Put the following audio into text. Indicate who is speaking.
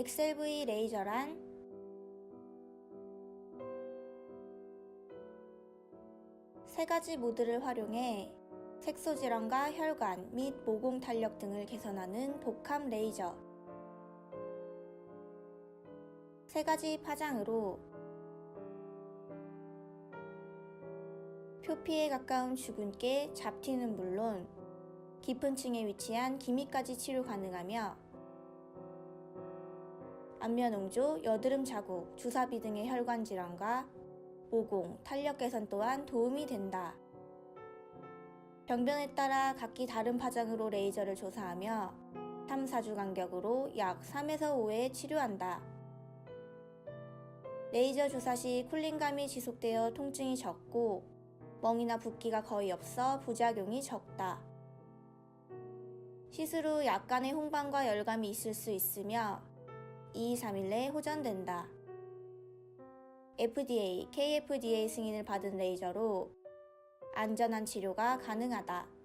Speaker 1: 엑셀V 레이저란 세 가지 모드를 활용해 색소 질환과 혈관 및 모공 탄력 등을 개선하는 복합 레이저. 세 가지 파장으로 표피에 가까운 주근깨, 잡티는 물론 깊은 층에 위치한 기미까지 치료 가능하며 안면 홍조, 여드름 자국, 주사비 등의 혈관 질환과 모공, 탄력 개선 또한 도움이 된다. 병변에 따라 각기 다른 파장으로 레이저를 조사하며 3, 4주 간격으로 약 3에서 5회 치료한다. 레이저 주사 시 쿨링감이 지속되어 통증이 적고 멍이나 붓기가 거의 없어 부작용이 적다. 시술 후 약간의 홍반과 열감이 있을 수 있으며 2, 3일 내에 호전된다. FDA, KFDA 승인을 받은 레이저로 안전한 치료가 가능하다.